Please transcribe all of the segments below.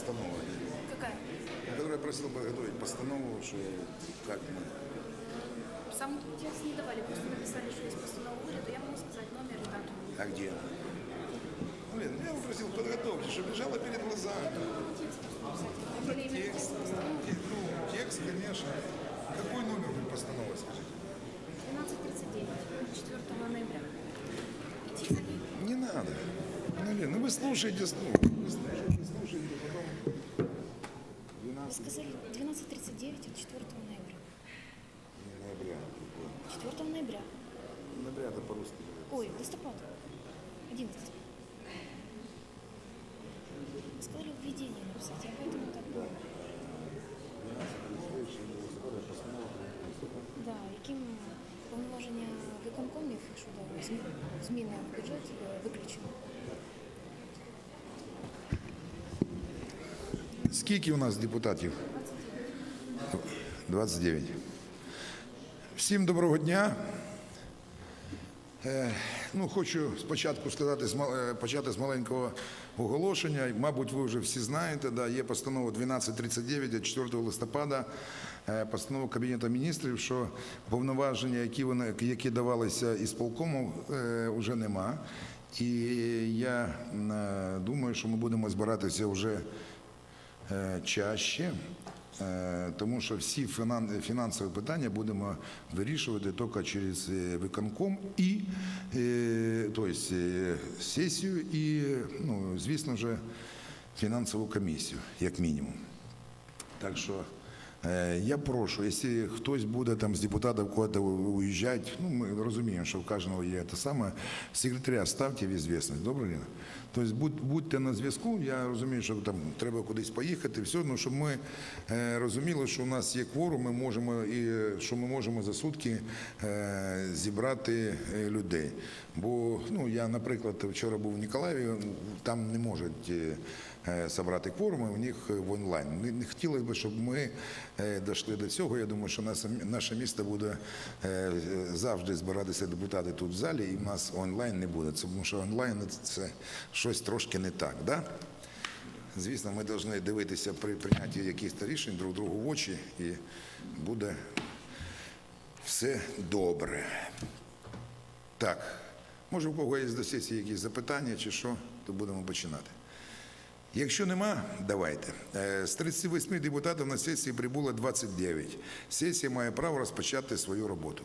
постанова, Какая? которая просил подготовить постанову, что как мы. Сам текст не давали, просто написали, что есть постанова уряда. Я могу сказать номер и дату. А где она? Блин, ну я его просил подготовьте, чтобы лежало перед глазами. Текст именно Текст, те- ну, текст, конечно. Какой номер будет постановы, скажите? 12.39, 4 ноября. Идти за ней. Не надо. Ну, Лен, ну вы слушаете, ну, вы слушаете, слушаете, потом Вы 12 сказали 12.39 от 4 ноября. ноября. 4 ноября. Ноября это по-русски. Ой, листопад. 11. Вы сказали введение написать, я поэтому так было. Да, яким повноваження виконкомів, якщо да, зм- зміни в бюджеті е, виключено. Скільки у нас депутатів? 29. Всім доброго дня. Е, ну, хочу спочатку сказати, е, почати з маленького оголошення. Мабуть, ви вже всі знаєте, да, є постанова 1239 від 4 листопада, е, постанова Кабінету міністрів, що повноваження, які, вони, які давалися із полкому, вже нема. І я думаю, що ми будемо збиратися вже чаще, тому що всі фінансові питання будемо вирішувати тільки через е, виконком і е, тобто, е, сесію і, ну, звісно ж, фінансову комісію, як мінімум. Так що е, я прошу, якщо хтось буде там з депутатів куди уїжджати, ну ми розуміємо, що в кожного є те саме, секретаря ставте в известность. Добре, Ліна? Тобто будь, будьте на зв'язку, я розумію, що там треба кудись поїхати, все, ну, щоб ми е, розуміли, що у нас є кворум, ми можемо, і що ми можемо за сутки е, зібрати е, людей. Бо ну, я, наприклад, вчора був в Ніколаєві, там не можуть е, кворуми, у них в онлайн. Не, хотілося б, щоб ми дійшли до цього. Я думаю, що наше, місто буде завжди збиратися депутати тут в залі, і в нас онлайн не буде. Тому що онлайн це щось трошки не так. Да? Звісно, ми повинні дивитися при прийнятті якихось рішень друг другу в очі, і буде все добре. Так, може, у кого є до сесії якісь запитання чи що, то будемо починати. Якщо нема, давайте. Е, З 38 депутатів на сесії прибуло 29. Сесія має право розпочати свою роботу.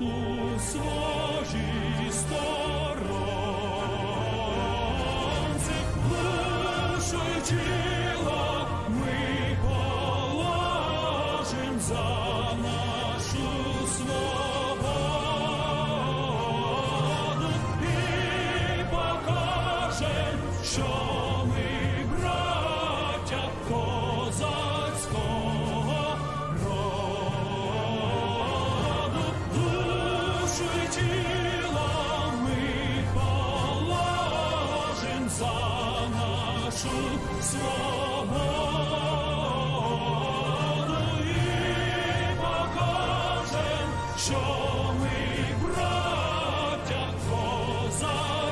у своїй що ми браття козацького.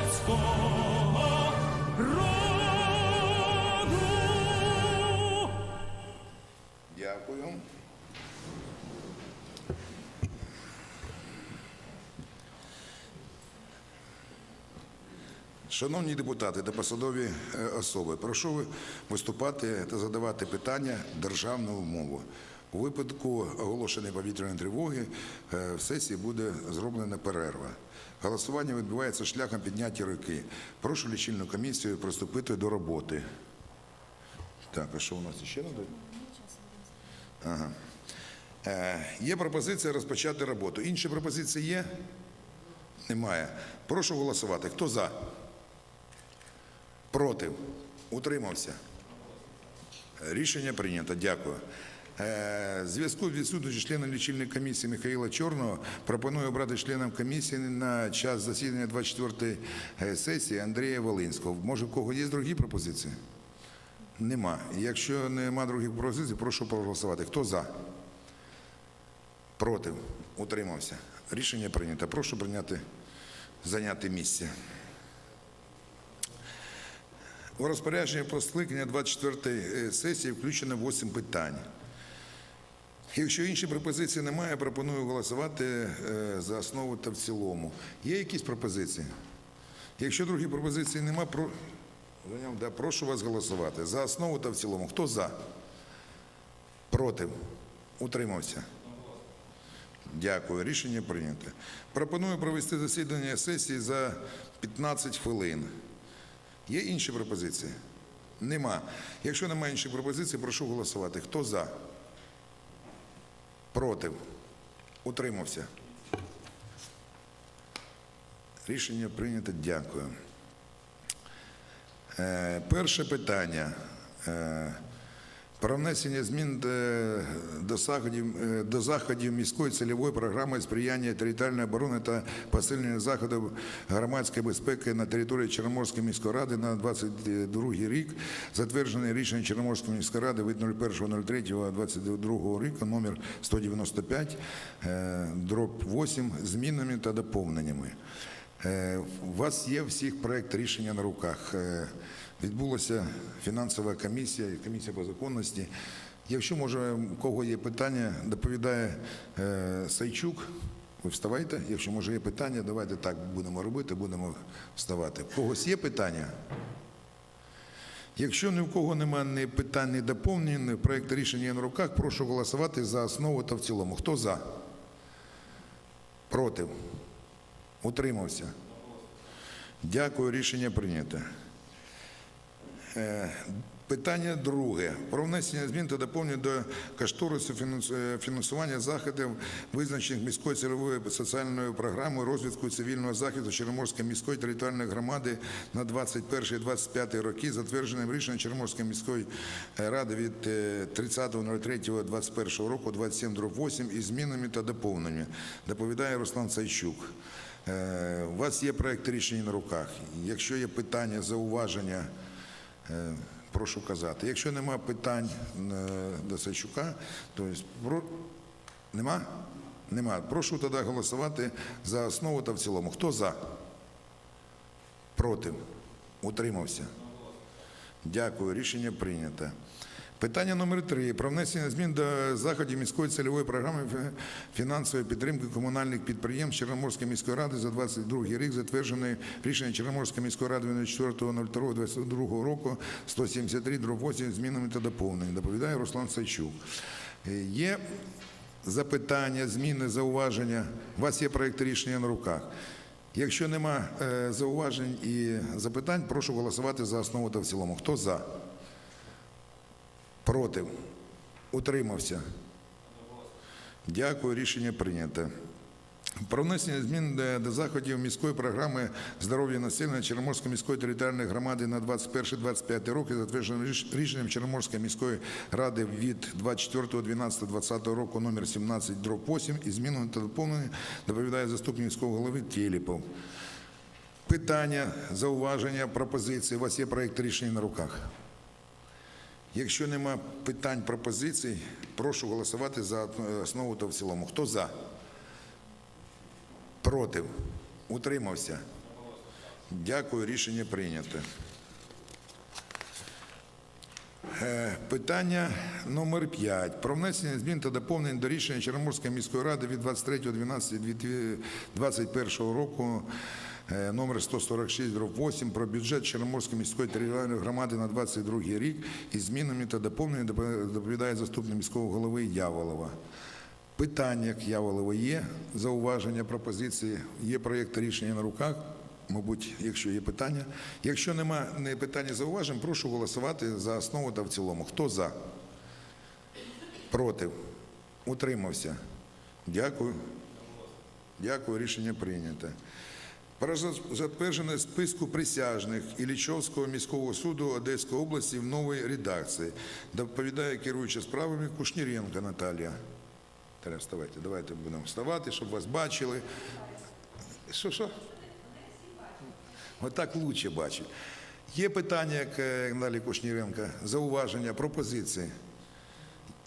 Дякую. Шановні депутати та посадові е, особи, прошу виступати та задавати питання державною мовою. У випадку оголошеної повітряної тривоги е, в сесії буде зроблена перерва. Голосування відбувається шляхом підняття руки. Прошу лічильну комісію приступити до роботи. Так, а що у нас ще надо? Ага. Е, є пропозиція розпочати роботу. Інші пропозиції є? Немає. Прошу голосувати. Хто за? Проти? Утримався? Рішення прийнято. Дякую. Е, зв'язку з відсутністю члена лічильної комісії Михайла Чорного пропоную обрати членом комісії на час засідання 24-ї е, сесії Андрія Волинського. Може, в кого є другі пропозиції? Нема. Якщо нема других пропозицій, прошу проголосувати. Хто за? Проти? Утримався. Рішення прийнято. Прошу прийняти, зайняти місце. У розпорядження про скликання 24-ї сесії включено 8 питань. Якщо інші пропозиції немає, пропоную голосувати е, за основу та в цілому. Є якісь пропозиції? Якщо других пропозицій немає, прошу вас голосувати. За основу та в цілому. Хто за? Проти? Утримався? Дякую. Рішення прийнято. Пропоную провести засідання сесії за 15 хвилин. Є інші пропозиції? Нема. Якщо немає інших пропозицій, прошу голосувати. Хто за? Проти? Утримався? Рішення прийнято. Дякую. Е, Перше питання. Про внесення змін до- заходів, е, до заходів міської цільової програми сприяння територіальної оборони та посилення заходів громадської безпеки на території Чорноморської міської ради на 22 рік, затверджений рішенням Чорноморської міської ради від 01.03.22 року номер 195, е, дроб 8, змінами та доповненнями. Е, У вас є всіх проект рішення на руках. Е, Відбулася фінансова комісія, комісія по законності. Якщо може у кого є питання, доповідає е, Сайчук. Ви вставайте. Якщо може є питання, давайте так будемо робити, будемо вставати. У когось є питання? Якщо ні у кого немає ні питань, ні доповнень, ні проект рішення на руках, прошу голосувати за основу та в цілому. Хто за? Проти? Утримався? Дякую, рішення прийнято. Е, Питання друге. Про внесення змін та доповнень до кошторису е, фінансування заходів, визначених міською цільовою соціальною програмою розвитку цивільного захисту Чорноморської міської територіальної громади на 21-25 роки, затвердженим рішенням Чорноморської міської е, ради від е, 30.03.21 року 27.8 із змінами та доповненнями. Доповідає Руслан Сайчук. Е, У вас є проект рішення на руках. Якщо є питання, зауваження, Е, Прошу казати. Якщо нема питань е, до Сайчука, то про... нема? Нема. Прошу тоді голосувати за основу та в цілому. Хто за? Проти? Утримався? Дякую. Рішення прийнято. Питання номер три. Про внесення змін до заходів міської цільової програми фінансової підтримки комунальних підприємств Чорноморської міської ради за 22 рік, затверджений рішення Чорноморської міської ради від 4.02.22 року 173 8 змінами та доповненнями. Доповідає Руслан Сайчук. Є запитання, зміни, зауваження. У вас є проєкт рішення на руках. Якщо нема е, зауважень і запитань, прошу голосувати за основу та в цілому. Хто за? Проти? Утримався? Дякую, рішення прийнято. Про внесення змін до, заходів міської програми здоров'я населення Чорноморської міської територіальної громади на 21-25 роки, затвердженим рішенням Чорноморської міської ради від 24.12.2020 року номер 17 дроб 8 і змінами та доповненнями доповідає заступник міського голови Тіліпов. Питання, зауваження, пропозиції. У вас є проєкт рішення на руках. Якщо нема питань, пропозицій, прошу голосувати за е, основу та в цілому. Хто за? Проти? Утримався? Дякую, рішення прийнято. Е, Питання номер 5. Про внесення змін та доповнень до рішення Чорноморської міської ради від 23.12.2021 року номер 146 8 про бюджет Чорноморської міської територіальної громади на 22 рік із змінами та доповненнями доповідає заступник міського голови Яволова. Питання к Яволову є, зауваження, пропозиції, є проєкт рішення на руках. мабуть, якщо є питання. Якщо нема не питання зауважень, прошу голосувати за основу та в цілому. Хто за? Проти? Утримався? Дякую. Дякую, рішення прийнято. Про за- затвердження списку присяжних Іллічовського міського суду Одеської області в новій редакції. Доповідає керуюча справами Кушніренко Наталія. Треба вставайте, давайте будемо вставати, щоб вас бачили. Що, що? Отак лучше бачить. Є питання, як е, Наталі Кушніренка, зауваження, пропозиції.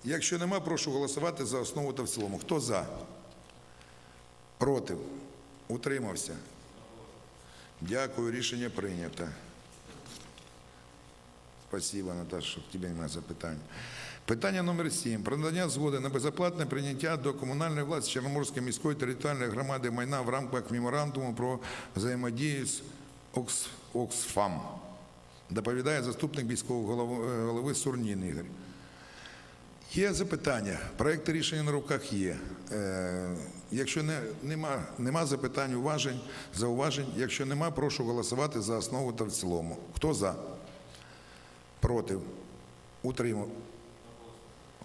Якщо нема, прошу голосувати за основу та в цілому. Хто за? Проти? Утримався? Дякую, рішення прийнято. Спасибо, Наташа, що тебе немає запитань. Питання номер 7. Про надання згоди на безоплатне прийняття до комунальної власті Чорноморської міської територіальної громади майна в рамках меморандуму про взаємодію з Окс, Оксфам. Доповідає заступник міського голови, е, Сурнін Ігор. Є запитання. Проекти рішення на руках є. Якщо не, нема, нема запитань, уважень, зауважень, якщо нема, прошу голосувати за основу та в цілому. Хто за? Проти? Утримав?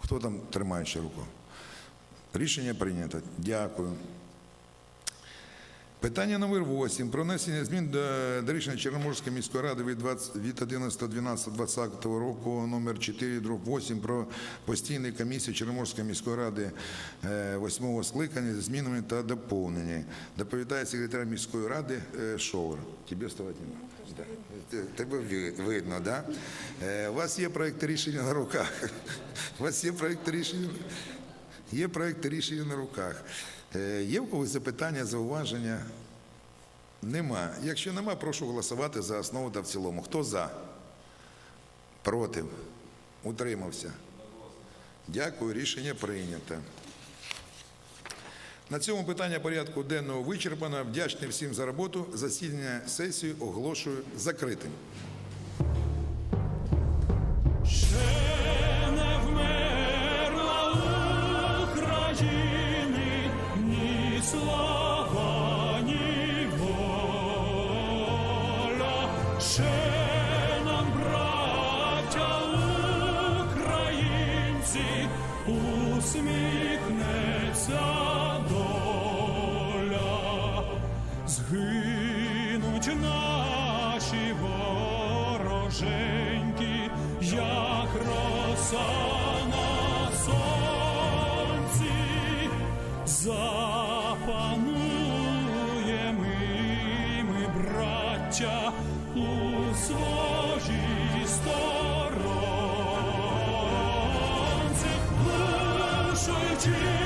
Хто там тримає ще руку? Рішення прийнято. Дякую. Питання номер 8. Про внесення змін до, рішення Чорноморської міської ради від, 20, від 11.12.2020 року номер 4, 8 про постійні комісії Чорноморської міської ради е, восьмого скликання з змінами та доповненнями. Доповідає секретар міської ради е, Шовер. Тебе вставати не треба. Да. Те- Тебе ви- видно, да? Е, У вас є проєкт рішення на руках. У вас є проєкт рішення. Є проєкт рішення на руках. Е, Є в когось запитання, зауваження? Нема. Якщо нема, прошу голосувати за основу та в цілому. Хто за? Проти? Утримався? Дякую, рішення прийнято. На цьому питання порядку денного вичерпано. Вдячний всім за роботу. Засідання сесії оголошую закритим. Доля. Згинуть наші вороженьки, як роса на браття, у своїй глушуючи